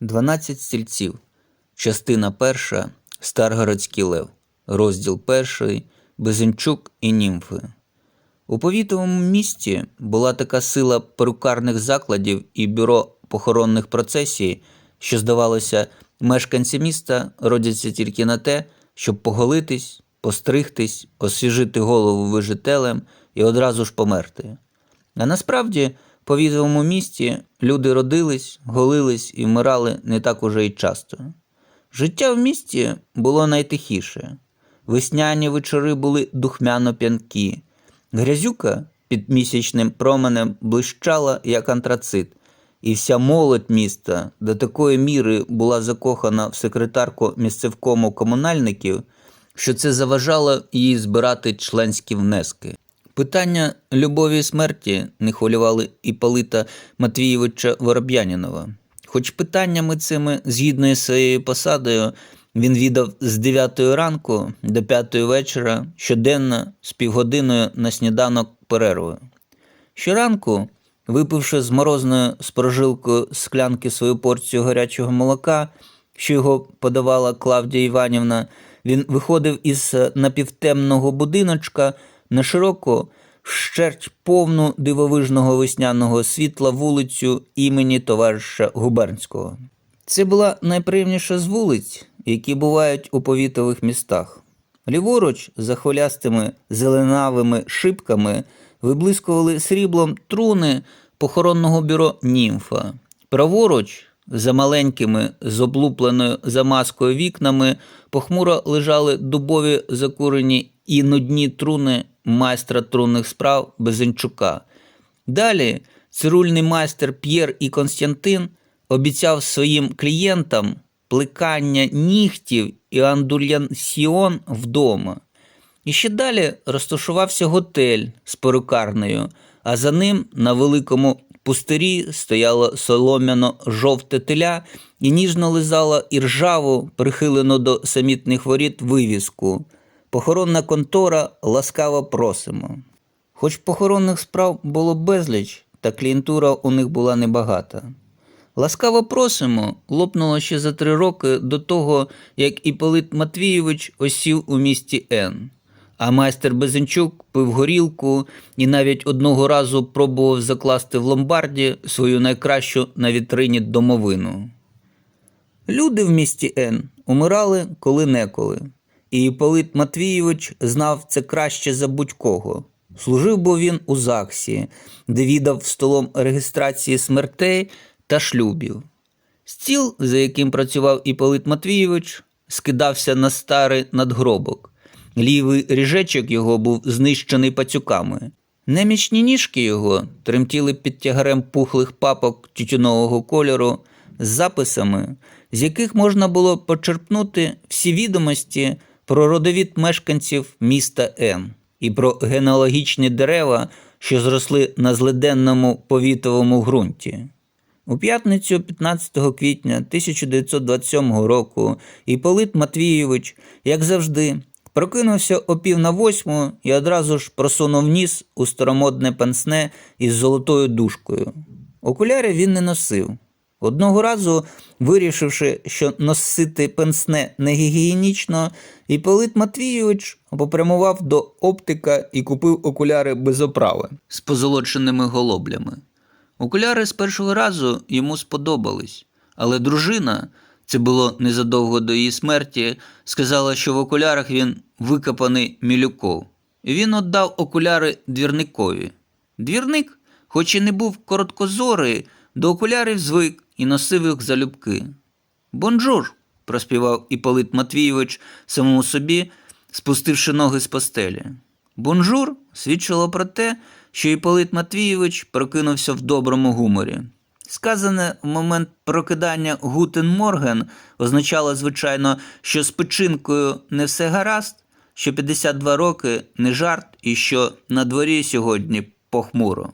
12 стільців. Частина перша. Старгородський лев. Розділ перший. Безенчук і німфи. У повітовому місті була така сила перукарних закладів і бюро похоронних процесій, що, здавалося, мешканці міста родяться тільки на те, щоб поголитись, постригтись, освіжити голову вижителем і одразу ж померти. А насправді, в повітовому місті люди родились, голились і вмирали не так уже й часто. Життя в місті було найтихіше. Весняні вечори були духмяно п'янкі. Грязюка під місячним променем блищала, як антрацит, і вся молодь міста до такої міри була закохана в секретарку місцевкому комунальників, що це заважало їй збирати членські внески. Питання любові і смерті не хвилювали Іполита Матвійовича Вороб'янінова. Хоч питаннями цими, згідно із своєю посадою, він віддав з 9 ранку до 5 вечора щоденно з півгодиною на сніданок перервою. Щоранку, випивши з морозною з прожилкою склянки свою порцію гарячого молока, що його подавала Клавдія Іванівна, він виходив із напівтемного будиночка на широку, щерть повну дивовижного весняного світла вулицю імені товариша Губернського. Це була найприємніша з вулиць, які бувають у повітових містах. Ліворуч, за хвилястими зеленавими шибками, виблискували сріблом труни похоронного бюро Німфа. Праворуч, за маленькими з облупленою замазкою вікнами, похмуро лежали дубові закурені і нудні труни майстра трунних справ Безенчука. Далі цирульний майстер П'єр і Константин обіцяв своїм клієнтам плекання нігтів і андульясіон вдома. І ще далі розташувався готель з перукарнею, а за ним на великому пустирі стояло солом'яно-жовте теля і ніжно лизала іржаву, прихилену до самітних воріт вивіску. Похоронна контора ласкаво просимо. Хоч похоронних справ було безліч, та клієнтура у них була небагата. Ласкаво просимо лопнуло ще за три роки до того, як Іполит Матвійович осів у місті Н. А майстер Безенчук пив горілку і навіть одного разу пробував закласти в ломбарді свою найкращу на вітрині домовину. Люди в місті Н умирали коли-неколи, і Іполит Матвійович знав це краще за будь-кого. Служив бо він у ЗАГСі, де віддав столом реєстрації смертей та шлюбів. Стіл, за яким працював Іполит Матвійович, скидався на старий надгробок. Лівий ріжечок його був знищений пацюками. Немічні ніжки його тремтіли під тягарем пухлих папок тютюнового кольору з записами, з яких можна було почерпнути всі відомості про родовід мешканців міста Н і про генеалогічні дерева, що зросли на злиденному повітовому ґрунті. У п'ятницю 15 квітня 1927 року Іполит Матвійович, як завжди, прокинувся о пів на восьму і одразу ж просунув ніс у старомодне пенсне із золотою дужкою. Окуляри він не носив. Одного разу, вирішивши, що носити пенсне не гігієнічно, Іполит Матвійович попрямував до оптика і купив окуляри без оправи з позолоченими голоблями. Окуляри з першого разу йому сподобались, але дружина, це було незадовго до її смерті, сказала, що в окулярах він викопаний мілюков. І він віддав окуляри двірникові. Двірник, хоч і не був короткозорий, до окулярів звик і носив їх залюбки. Бонжур, проспівав Іполит Матвійович самому собі, спустивши ноги з постелі. Бонжур свідчило про те, що Іполит Матвійович прокинувся в доброму гуморі. Сказане в момент прокидання Гутен Морген означало, звичайно, що з печінкою не все гаразд, що 52 роки не жарт і що на дворі сьогодні похмуро.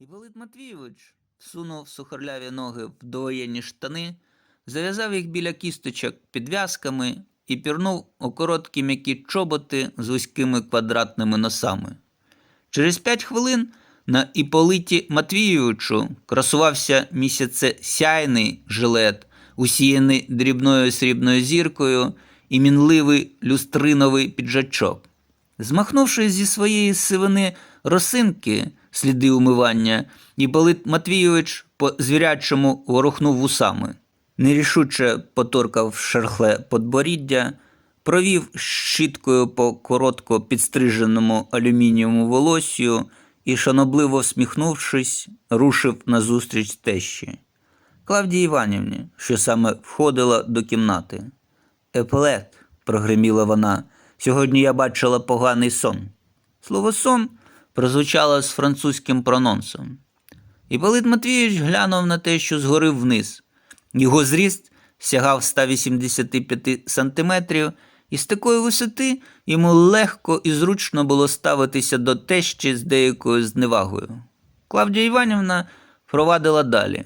Іполит Матвійович всунув сухорляві ноги в довоєнні штани, зав'язав їх біля кісточок підв'язками і пірнув у короткі м'які чоботи з вузькими квадратними носами. Через п'ять хвилин на Іполиті Матвійовичу красувався місяце сяйний жилет усіяний дрібною срібною зіркою, і мінливий люстриновий піджачок. Змахнувши зі своєї сивини росинки, сліди умивання, Іпполит Матвійович по звірячому ворухнув вусами. Нерішуче поторкав шерхле подборіддя, провів щіткою по коротко підстриженому алюмінієвому волосю і, шанобливо всміхнувшись, рушив назустріч тещі. Клавдії Іванівні, що саме входила до кімнати. Еплет, прогриміла вона, сьогодні я бачила поганий сон. Слово сон прозвучало з французьким прононсом. Іпполит Матвійович глянув на те, що згорив вниз. Його зріст сягав 185 сантиметрів, і з такої висоти йому легко і зручно було ставитися до тещі з деякою зневагою. Клавдія Іванівна провадила далі.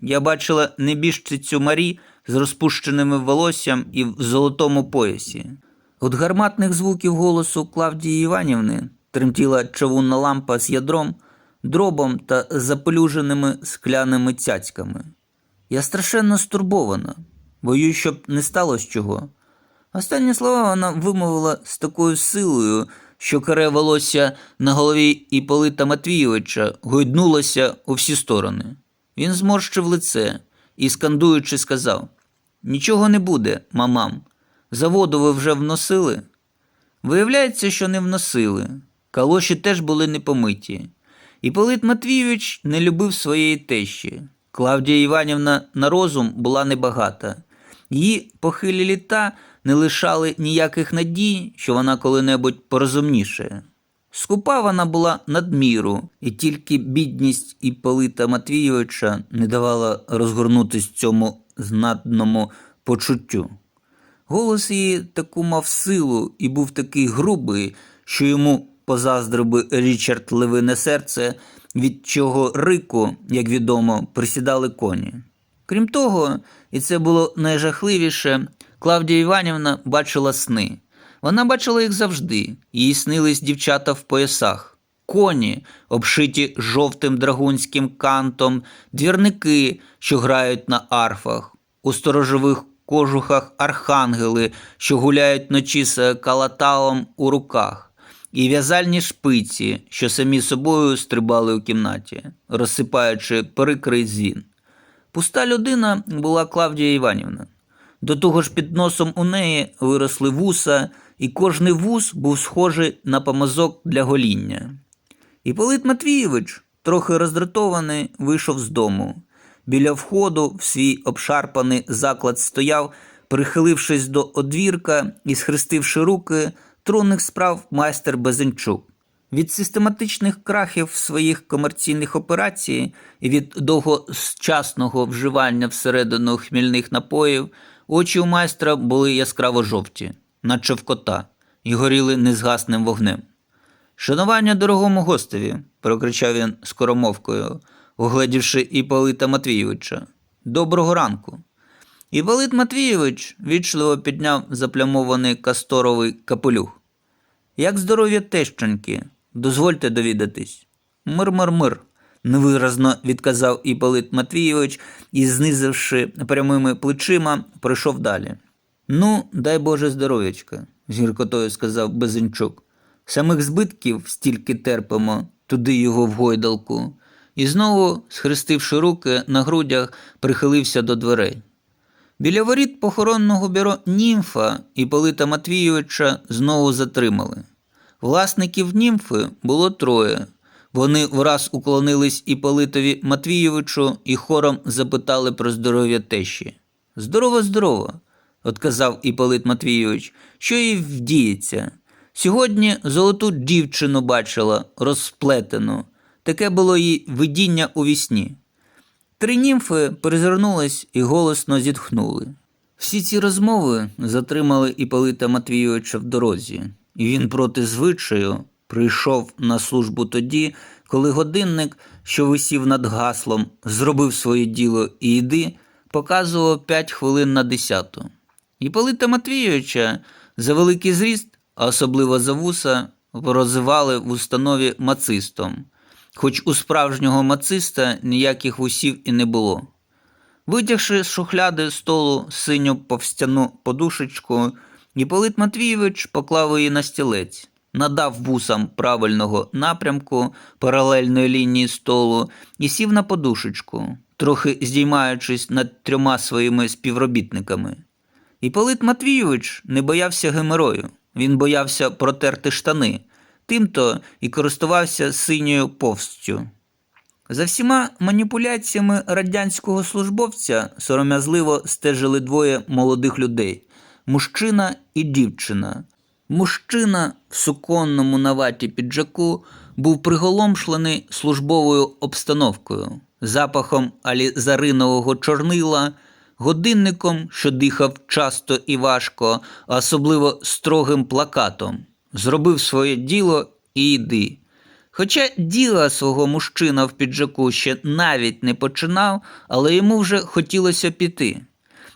Я бачила небіжчицю Марі з розпущеними волоссям і в золотому поясі. От гарматних звуків голосу Клавдії Іванівни тремтіла чавунна лампа з ядром, дробом та запелюженими скляними цяцьками. Я страшенно стурбована, боюсь, щоб не сталося чого. Останні слова вона вимовила з такою силою, що каре волосся на голові Іполита Матвійовича гойднулося у всі сторони. Він зморщив лице і, скандуючи, сказав: Нічого не буде, мамам. Заводу ви вже вносили? Виявляється, що не вносили. Калоші теж були непомиті. Іполит Матвійович не любив своєї тещі. Клавдія Іванівна на розум була небагата. Її похилі літа не лишали ніяких надій, що вона коли-небудь порозумніше. Скупа вона була надміру, і тільки бідність Іполита Матвійовича не давала розгорнутись цьому знатному почуттю. Голос її таку мав силу і був такий грубий, що йому позаздрив би Річард Левине серце, від чого рику, як відомо, присідали коні. Крім того, і це було найжахливіше, Клавдія Іванівна бачила сни. Вона бачила їх завжди, їй снились дівчата в поясах, коні, обшиті жовтим драгунським кантом, двірники, що грають на арфах, у сторожових кожухах архангели, що гуляють вночі з калаталом у руках, і в'язальні шпиці, що самі собою стрибали у кімнаті, розсипаючи прикрий дзвін. Пуста людина була Клавдія Іванівна. До того ж під носом у неї виросли вуса, і кожний вус був схожий на помазок для гоління. Іполит Матвійович, трохи роздратований, вийшов з дому. Біля входу в свій обшарпаний заклад стояв, прихилившись до одвірка і схрестивши руки, тронних справ майстер Безенчук. Від систематичних крахів своїх комерційних операцій і від довгочасного вживання всередину хмільних напоїв очі у майстра були яскраво жовті, наче в кота, і горіли незгасним вогнем. Шанування дорогому гостеві, прокричав він скоромовкою, угледівши Іполита Матвійовича. Доброго ранку. Іполит Матвійович вічливо підняв заплямований касторовий капелюх. Як здоров'я тещоньки, дозвольте довідатись. Мир-мир-мир, невиразно відказав Іполит Матвійович і, знизивши прямими плечима, пройшов далі. Ну, дай Боже здоров'ячка, з гіркотою сказав Безенчук. Самих збитків стільки терпимо, туди його в гойдалку. І знову, схрестивши руки на грудях, прихилився до дверей. Біля воріт похоронного бюро німфа Іполита Матвійовича знову затримали. Власників німфи було троє. Вони враз уклонились Іполитові Матвійовичу і хором запитали про здоров'я тещі. Здорово, здорово, отказав Іполит Матвійович, що їй вдіється. Сьогодні золоту дівчину бачила, розплетену. Таке було їй видіння у вісні. Три німфи перезирнулись і голосно зітхнули. Всі ці розмови затримали Іполита Матвійовича в дорозі, і він проти звичаю прийшов на службу тоді, коли годинник, що висів над гаслом, зробив своє діло і йди, показував п'ять хвилин на десяту. Іполита Матвійовича за великий зріст, а особливо за вуса, прозивали в установі мацистом, хоч у справжнього мациста ніяких вусів і не було. Витягши з шухляди столу синю повстяну подушечку, Іпполит Матвійович поклав її на стілець, надав вусам правильного напрямку паралельної лінії столу і сів на подушечку, трохи здіймаючись над трьома своїми співробітниками. Іпполит Матвійович не боявся геморою, він боявся протерти штани, тимто і користувався синьою повстю. За всіма маніпуляціями радянського службовця сором'язливо стежили двоє молодих людей мужчина і дівчина. Мужчина в суконному на ваті піджаку був приголомшлений службовою обстановкою, запахом алізаринового чорнила, годинником, що дихав часто і важко, а особливо строгим плакатом. Зробив своє діло і йди. Хоча діла свого мужчина в піджаку ще навіть не починав, але йому вже хотілося піти.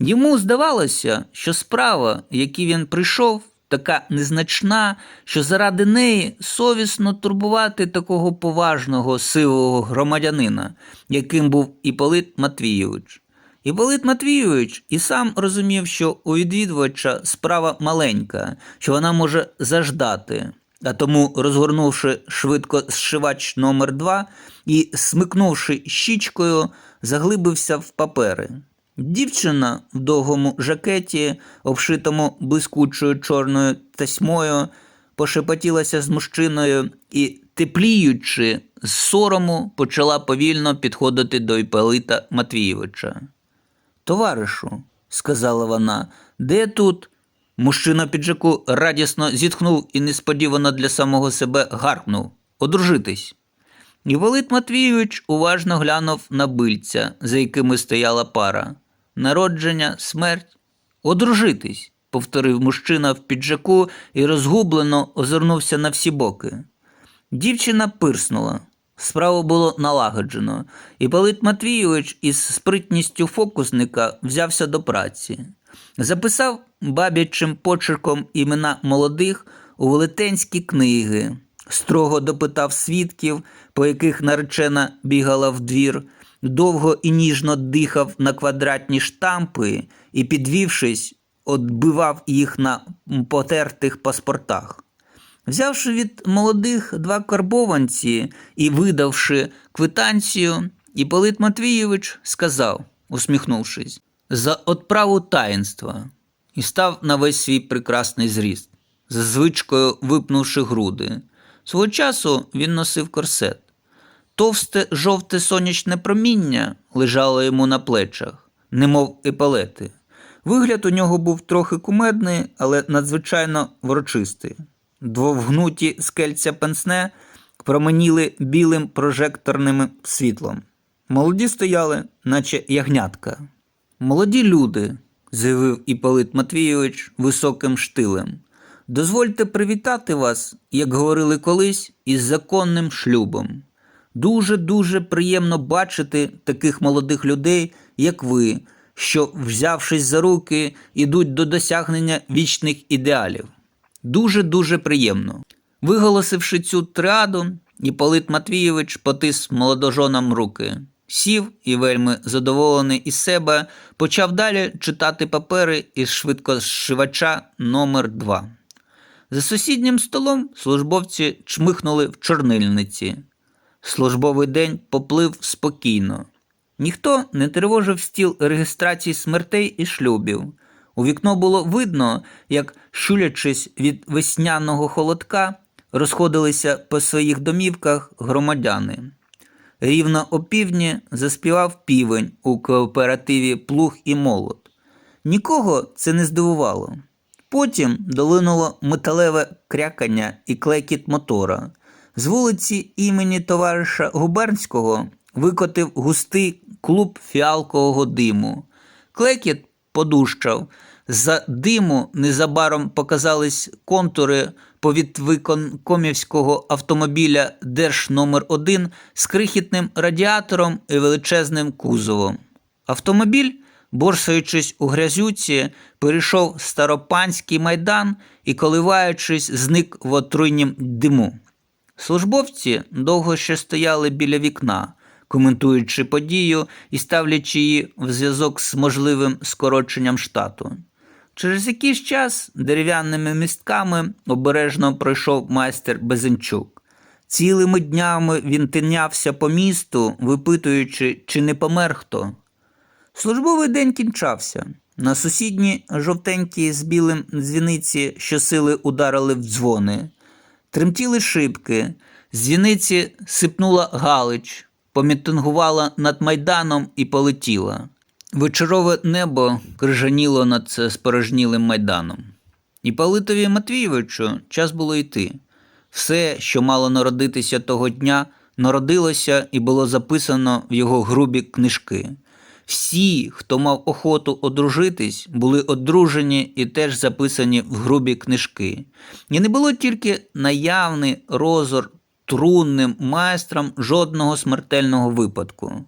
Йому здавалося, що справа, якій він прийшов, така незначна, що заради неї совісно турбувати такого поважного сивого громадянина, яким був Іполит Матвійович. Іполит Матвійович і сам розумів, що у відвідувача справа маленька, що вона може заждати. А тому, розгорнувши швидко зшивач номер 2 і смикнувши щічкою, заглибився в папери. Дівчина в довгому жакеті, обшитому блискучою чорною тасьмою, пошепотілася з мужчиною і, тепліючи з сорому, почала повільно підходити до Іпполита Матвійовича. Товаришу, сказала вона, де тут? Мужчина піджаку радісно зітхнув і несподівано для самого себе гаркнув одружитись. Іволит Матвійович уважно глянув на бильця, за якими стояла пара. Народження, смерть. Одружитись, повторив мужчина в піджаку і розгублено озирнувся на всі боки. Дівчина пирснула. Справу було налагоджено, і Палит Матвійович із спритністю фокусника взявся до праці. Записав бабячим почерком імена молодих у велетенські книги, строго допитав свідків, по яких наречена бігала в двір, довго і ніжно дихав на квадратні штампи і, підвівшись, отбивав їх на потертих паспортах. Взявши від молодих два карбованці і видавши квитанцію, Іполит Матвійович сказав, усміхнувшись, за отправу таїнства і став на весь свій прекрасний зріст, за звичкою випнувши груди. Свого часу він носив корсет. Товсте жовте сонячне проміння лежало йому на плечах, немов епалети. Вигляд у нього був трохи кумедний, але надзвичайно врочистий. Двовгнуті скельця пенсне променіли білим прожекторним світлом. Молоді стояли, наче ягнятка. Молоді люди, заявив Іполит Матвійович високим штилем. Дозвольте привітати вас, як говорили колись, із законним шлюбом. Дуже-дуже приємно бачити таких молодих людей, як ви, що, взявшись за руки, ідуть до досягнення вічних ідеалів. Дуже-дуже приємно. Виголосивши цю триаду, Іполит Матвійович потис молодожонам руки. Сів і, вельми задоволений із себе, почав далі читати папери із швидкозшивача номер 2 За сусіднім столом службовці чмихнули в чорнильниці. Службовий день поплив спокійно. Ніхто не тривожив стіл реєстрації смертей і шлюбів. У вікно було видно, як, щулячись від весняного холодка, розходилися по своїх домівках громадяни. Рівно опівдні заспівав півень у кооперативі Плуг і молот. Нікого це не здивувало. Потім долинуло металеве крякання і клекіт мотора. З вулиці імені товариша Губернського викотив густий клуб фіалкового диму. Клекіт подущав. За диму незабаром показались контури повідвиконкомівського автомобіля Держ номер 1 з крихітним радіатором і величезним кузовом. Автомобіль, борсаючись у грязюці, перейшов Старопанський майдан і, коливаючись, зник в отруйнім диму. Службовці довго ще стояли біля вікна, коментуючи подію і ставлячи її в зв'язок з можливим скороченням штату. Через якийсь час дерев'яними містками обережно пройшов майстер Безенчук. Цілими днями він тинявся по місту, випитуючи, чи не помер хто. Службовий день кінчався. На сусідній жовтенькій з білим дзвіниці щосили ударили в дзвони. Тремтіли шибки, з дзвіниці сипнула Галич, помітингувала над майданом і полетіла. Вечорове небо крижаніло над це спорожнілим майданом. І Палитові Матвійовичу час було йти. Все, що мало народитися того дня, народилося і було записано в його грубі книжки. Всі, хто мав охоту одружитись, були одружені і теж записані в грубі книжки. І не було тільки наявний розор трунним майстрам жодного смертельного випадку.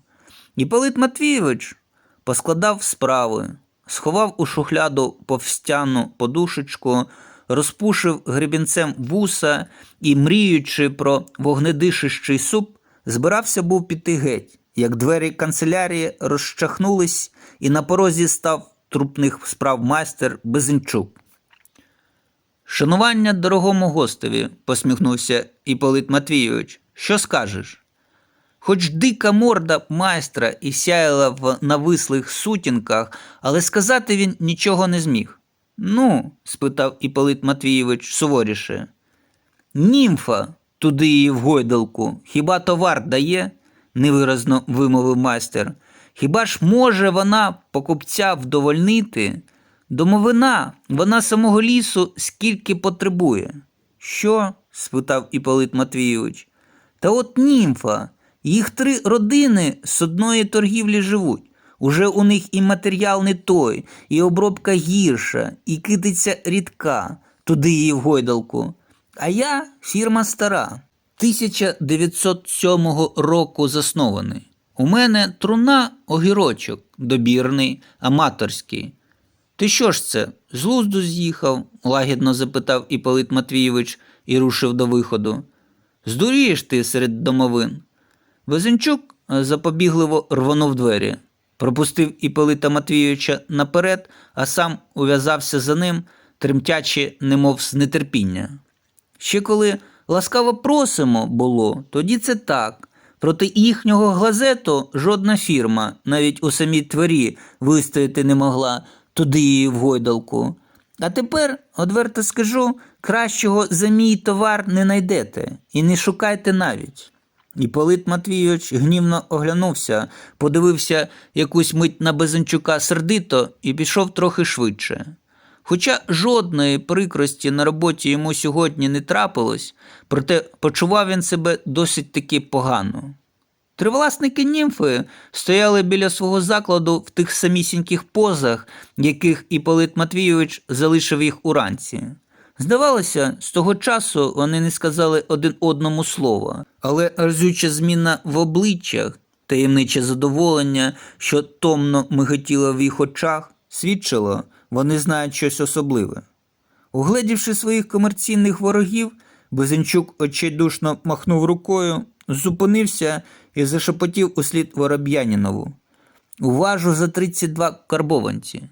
І Палит Матвійович поскладав справи, сховав у шухляду повстяну подушечку, розпушив гребінцем вуса і, мріючи про вогнедишищий суп, збирався був піти геть, як двері канцелярії розчахнулись, і на порозі став трупних справ майстер Безенчук. Шанування дорогому гостеві, посміхнувся Іполит Матвійович. Що скажеш? Хоч дика морда майстра і сяяла в навислих сутінках, але сказати він нічого не зміг. Ну, спитав Іполит Матвійович суворіше. Німфа, туди її в гойдалку, хіба товар дає? невиразно вимовив майстер. Хіба ж може вона покупця вдовольнити? Домовина, вона самого лісу скільки потребує. Що? спитав Іполит Матвійович. Та от німфа, їх три родини з одної торгівлі живуть. Уже у них і матеріал не той, і обробка гірша, і китиця рідка, туди її в гойдалку. А я фірма стара. 1907 року заснований. У мене труна огірочок, добірний, аматорський. Ти що ж це, з лузду з'їхав? лагідно запитав Іполит Матвійович і рушив до виходу. Здурієш ти серед домовин. Везенчук запобігливо рвонув двері, пропустив Іполита Матвійовича наперед, а сам ув'язався за ним, тремтячи, немов з нетерпіння. Ще коли ласкаво просимо було, тоді це так. Проти їхнього глазету жодна фірма, навіть у самій твері, вистояти не могла, туди її в гойдалку. А тепер, одверто скажу, кращого за мій товар не найдете і не шукайте навіть. Іполит Матвійович гнівно оглянувся, подивився якусь мить на Безенчука сердито і пішов трохи швидше. Хоча жодної прикрості на роботі йому сьогодні не трапилось, проте почував він себе досить таки погано. Тривласники німфи стояли біля свого закладу в тих самісіньких позах, яких Іполит Матвійович залишив їх уранці. Здавалося, з того часу вони не сказали один одному слова, але разюча зміна в обличчях, таємниче задоволення, що томно миготіло в їх очах, свідчило, вони знають щось особливе. Угледівши своїх комерційних ворогів, Безенчук очайдушно махнув рукою, зупинився і зашепотів услід Вороб'янінову. Уважу за 32 карбованці.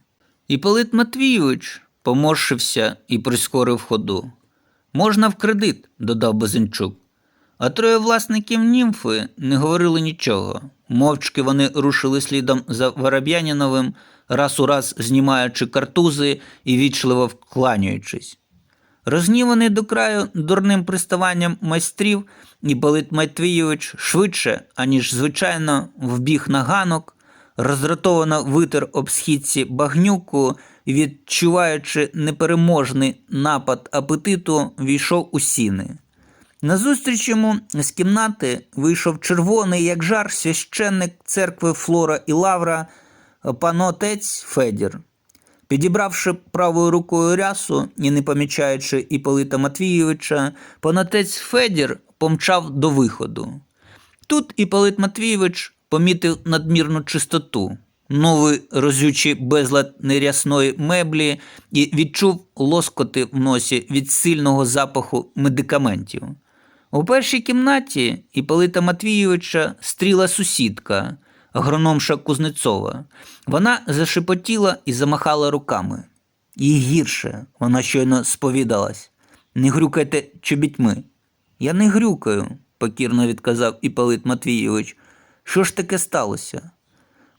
Іполит Матвійович поморщився і прискорив ходу. Можна в кредит, додав Безенчук. А троє власників німфи не говорили нічого. Мовчки вони рушили слідом за Вороб'яніновим, раз у раз знімаючи картузи і вічливо вкланюючись. Розгніваний до краю дурним приставанням майстрів, Іполит Матвійович швидше, аніж звичайно, вбіг на ганок, роздратовано витер об східці багнюку відчуваючи непереможний напад апетиту, війшов у сіни. Назустріч йому з кімнати вийшов червоний, як жар, священник церкви Флора і Лавра, панотець Федір. Підібравши правою рукою рясу і не помічаючи Іполита Матвійовича, панотець Федір помчав до виходу. Тут Іполит Матвійович помітив надмірну чистоту, новий розючий безлад нерясної меблі і відчув лоскоти в носі від сильного запаху медикаментів. У першій кімнаті Іполита Матвійовича стріла сусідка, агрономша Кузнецова. Вона зашепотіла і замахала руками. І гірше, вона щойно сповідалась. Не грюкайте чобітьми. Я не грюкаю, покірно відказав Іполит Матвійович. Що ж таке сталося?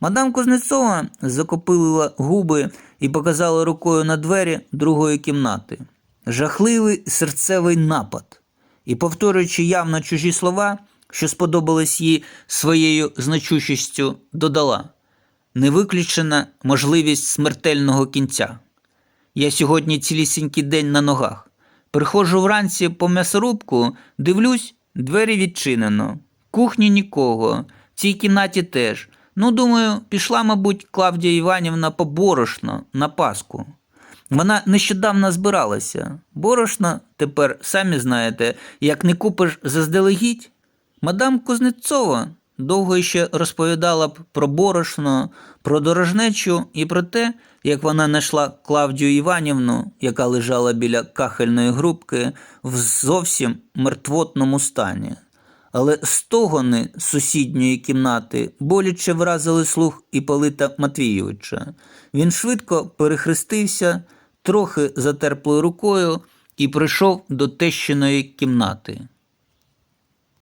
Мадам Кузнецова закопилила губи і показала рукою на двері другої кімнати. Жахливий серцевий напад. І, повторюючи явно чужі слова, що сподобались їй своєю значущістю, додала не виключена можливість смертельного кінця. Я сьогодні цілісінький день на ногах. Приходжу вранці по м'ясорубку, дивлюсь, двері відчинено. Кухні нікого, в цій кімнаті теж. Ну, думаю, пішла, мабуть, Клавдія Іванівна по борошно на Пасху. Вона нещодавно збиралася. Борошно тепер, самі знаєте, як не купиш заздалегідь. Мадам Кузнецова довго ще розповідала б про борошно, про дорожнечу і про те, як вона знайшла Клавдію Іванівну, яка лежала біля кахельної грубки в зовсім мертвотному стані. Але стогони сусідньої кімнати боляче вразили слух Іполита Матвійовича. Він швидко перехрестився, трохи затерплою рукою і прийшов до тещиної кімнати.